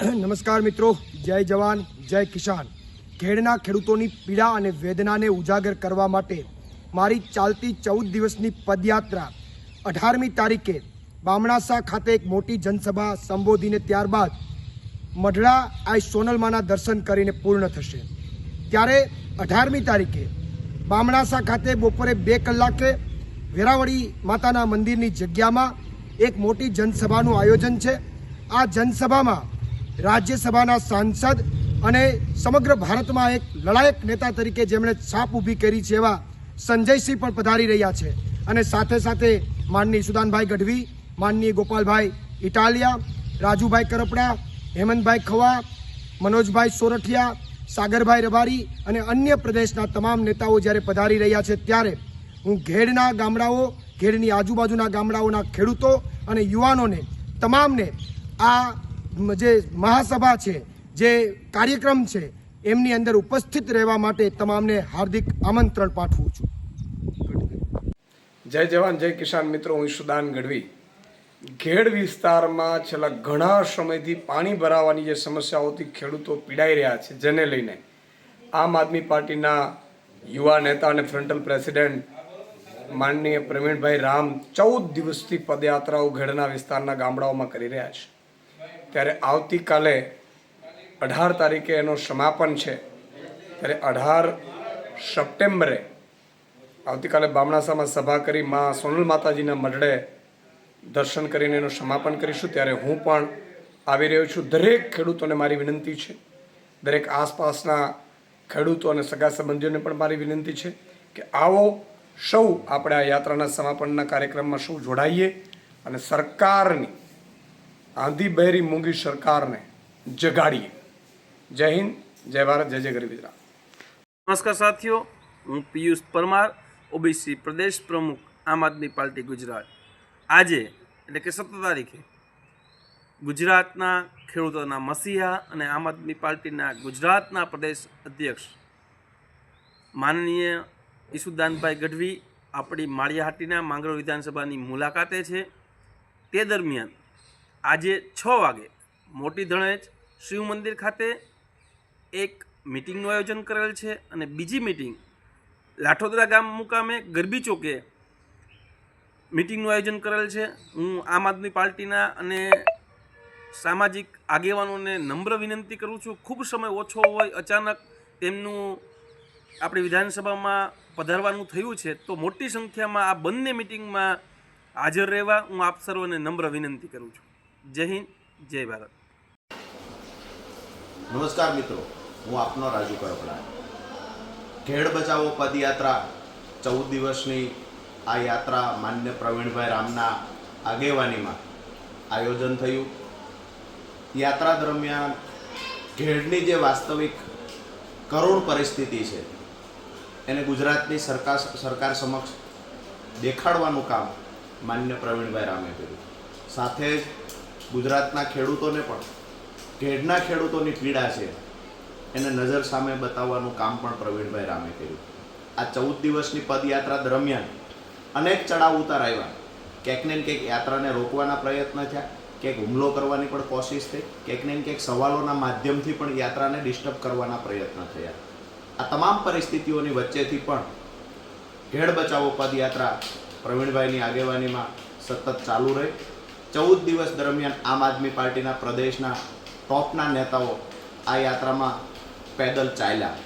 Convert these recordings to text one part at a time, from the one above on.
નમસ્કાર મિત્રો. જય જવાન, જય કિસાન. ખેડના ખેડૂતોની પીડા અને વેદનાને ઉજાગર કરવા માટે મારી ચાલતી ચૌદ દિવસની પદયાત્રા અઢારમી તારીખે બામણાસા ખાતે એક મોટી જનસભા સંબોધીને ત્યારબાદ મઢડા આઈ સોનલમાના દર્શન કરીને પૂર્ણ થશે. ત્યારે અઢારમી તારીખે બામણાસા ખાતે બપોરે બે કલાકે વેરાવળી માતાના મંદિરની જગ્યામાં એક મોટી જનસભાનું આયોજન છે. આ જનસભામાં રાજ્યસભાના સાંસદ અને સમગ્ર ભારતમાં એક લડાયક નેતા તરીકે જેમણે છાપ ઊભી કરી છે એવા સંજયસિંહ પણ પધારી રહ્યા છે. અને સાથે સાથે માનની સુદાનભાઈ ગઢવી, માનનીય ગોપાલભાઈ ઇટાલિયા, રાજુભાઈ કરપડા, હેમંતભાઈ ખવા, મનોજભાઈ સોરઠિયા, સાગરભાઈ રબારી અને અન્ય પ્રદેશના તમામ નેતાઓ જ્યારે પધારી રહ્યા છે ત્યારે હું ઘેડના ગામડાઓ, ઘેડની આજુબાજુના ગામડાઓના ખેડૂતો અને યુવાનોને, તમામને આ જે મહાસભા છે, જે કાર્યક્રમ છે, એમની અંદર ઉપસ્થિત રહેવા માટે તમામને હાર્દિક આમંત્રણ પાઠવું છું. જય જવાન, જય કિસાન મિત્રો, હું સુદાન ગઢવી. ઘેડ વિસ્તારમાં છેલ્લા ઘણા સમયથી પાણી ભરાવાની જે સમસ્યાઓથી ખેડૂતો પીડાઈ રહ્યા છે, જેને લઈને આમ આદમી પાર્ટીના યુવા નેતા અને ફ્રન્ટલ પ્રેસિડેન્ટ માનનીય પ્રવીણભાઈ રામ ચૌદ દિવસથી પદયાત્રાઓ ઘેડના વિસ્તારના ગામડાઓમાં કરી રહ્યા છે. ત્યારે આવતીકાલે અઢાર તારીખે એનો સમાપન છે. ત્યારે અઢાર સપ્ટેમ્બરે આવતીકાલે બામણાસામાં સભા કરી મા સોનલ માતાજીના મઢડે દર્શન કરીને એનું સમાપન કરીશું. ત્યારે હું પણ આવી રહ્યો છું. દરેક ખેડૂતોને મારી વિનંતી છે. દરેક આસપાસના ખેડૂતો અને સગા સંબંધીઓને પણ મારી વિનંતી છે કે આવો સૌ આપણે આ યાત્રાના સમાપનના કાર્યક્રમમાં સૌ જોડાઈએ અને સરકારની આંધી બહેરી મૂંગી સરકારને જગાડીએ. જય હિન્દ, જય ભારત, જય જય ગરીબ ગુજરાત. નમસ્કાર સાથીઓ, હું પિયુષ પરમાર, ઓબીસી પ્રદેશ પ્રમુખ, આમ આદમી પાર્ટી ગુજરાત. આજે, એટલે કે સત્તર તારીખે, ગુજરાતના ખેડૂતોના મસીહા અને આમ આદમી પાર્ટીના ગુજરાતના પ્રદેશ અધ્યક્ષ, માનનીય ઈસુદાનભાઈ ગઢવી આપણી માળિયાહાટીના માંગરોળ વિધાનસભાની મુલાકાતે છે. તે દરમિયાન આજે છ વાગે મોટી ધણેજ શિવ મંદિર ખાતે એક મિટિંગનું આયોજન કરેલ છે અને બીજી મિટિંગ લાઠોદરા ગામ મુકામે ગરબી ચોકે મિટિંગનું આયોજન કરેલ છે. હું આમ આદમી પાર્ટીના અને સામાજિક આગેવાનોને નમ્ર વિનંતી કરું છું. ખૂબ સમય ઓછો હોય, અચાનક તેમનું આપણી વિધાનસભામાં પધારવાનું થયું છે, તો મોટી સંખ્યામાં આ બંને મિટિંગમાં હાજર રહેવા હું આપ સર્વને નમ્ર વિનંતી કરું છું. જય હિન્દ, જય ભારત. નમસ્કાર મિત્રો, હું આપનો રાજુ કરપડા ઘેડ બચાવો પદયાત્રા, ચૌદ દિવસની આ યાત્રા માન્ય પ્રવીણભાઈ રામના આગેવાનીમાં આયોજન થયું. યાત્રા દરમિયાન ઘેડની જે વાસ્તવિક કરુણ પરિસ્થિતિ છે, એને ગુજરાતની સરકાર સરકાર સમક્ષ દેખાડવાનું કામ માન્ય પ્રવીણભાઈ રામે કર્યું. સાથે જ ગુજરાતના ખેડૂતોને પણ ઘેડના ખેડૂતોની પીડા છે. એને નજર સામે બતાવવાનું કામ પણ પ્રવીણભાઈ રામે કર્યું. આ ચૌદ દિવસની પદયાત્રા દરમિયાન અનેક ચડાવ ઉતાર આવ્યા. ક્યાંક ને ક્યાંક યાત્રાને રોકવાના પ્રયત્ન થયા, ક્યાંક હુમલો કરવાની પણ કોશિશ થઈ, ક્યાંક ને ક્યાંક સવાલોના માધ્યમથી પણ યાત્રાને ડિસ્ટર્બ કરવાના પ્રયત્ન થયા. આ તમામ પરિસ્થિતિઓની વચ્ચેથી પણ ઘેડ બચાવો પદયાત્રા પ્રવીણભાઈની આગેવાનીમાં સતત ચાલુ રહી. ચૌદ દિવસ દરમિયાન આમ આદમી પાર્ટીના પ્રદેશના ટોપના નેતાઓ આ યાત્રામાં પેદલ ચાલ્યા.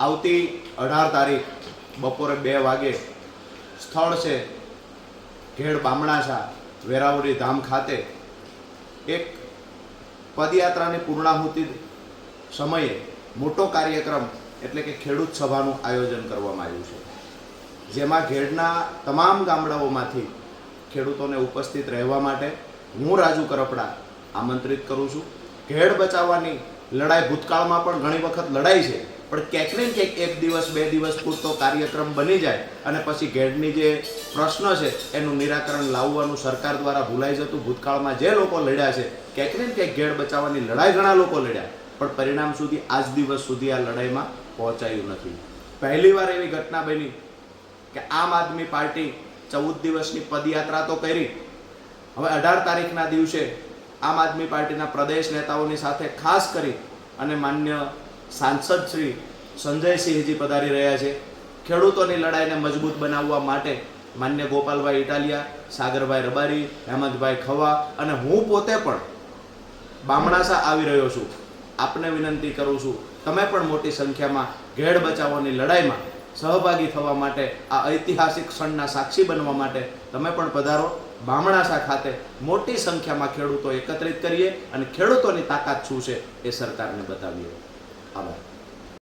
આવતી અઢાર તારીખ બપોરે બે વાગે સ્થળ છે ઘેડ બામણાસા વેરાવળી ધામ ખાતે. એક પદયાત્રાની પૂર્ણાહુતિ સમયે મોટો કાર્યક્રમ એટલે કે ખેડૂત સભાનું આયોજન કરવામાં આવ્યું છે. જેમાં ઘેડના તમામ ગામડાઓમાંથી ખેડૂતોને ઉપસ્થિત રહેવા માટે હું રાજુ કરપડા આમંત્રિત કરું છું. ઘેડ બચાવવાની લડાઈ ભૂતકાળમાં પણ ઘણી વખત લડાઈ છે, પણ ક્યાંક ને ક્યાંક એક દિવસ, બે દિવસ પૂરતો કાર્યક્રમ બની જાય અને પછી ઘેડની જે પ્રશ્ન છે એનું નિરાકરણ લાવવાનું સરકાર દ્વારા ભૂલાઈ જતું ભૂતકાળમાં જે લોકો લડ્યા છે, ક્યાંક ને ક્યાંક ઘેડ બચાવવાની લડાઈ ઘણા લોકો લડ્યા, પણ પરિણામ સુધી આજ દિવસ સુધી આ લડાઈમાં પહોંચાયું નથી. પહેલી વાર એવી ઘટના બની કે આમ આદમી પાર્ટી ચૌદ દિવસની પદયાત્રા તો કરી. હવે અઢાર તારીખના દિવસે આમ આદમી પાર્ટીના પ્રદેશ નેતાઓની સાથે ખાસ કરી અને માન્ય સાંસદ શ્રી સંજયસિંહજી પધારી રહ્યા છે. ખેડૂતોની લડાઈને મજબૂત બનાવવા માટે માન્ય ગોપાલભાઈ ઇટાલિયા, સાગરભાઈ રબારી, હેમંતભાઈ ખવા અને હું પોતે પણ બામણાસા આવી રહ્યો છું. આપને વિનંતી કરું છું, તમે પણ મોટી સંખ્યામાં ઘેડ બચાવવાની લડાઈમાં સહભાગી થવા માટે, આ ઐતિહાસિક ક્ષણના સાક્ષી બનવા માટે તમે પણ પધારો. બામણાસા ખાતે મોટી સંખ્યામાં ખેડૂતો એકત્રિત કરીએ અને ખેડૂતોની તાકાત શું છે એ સરકારને બતાવીએ. આભાર.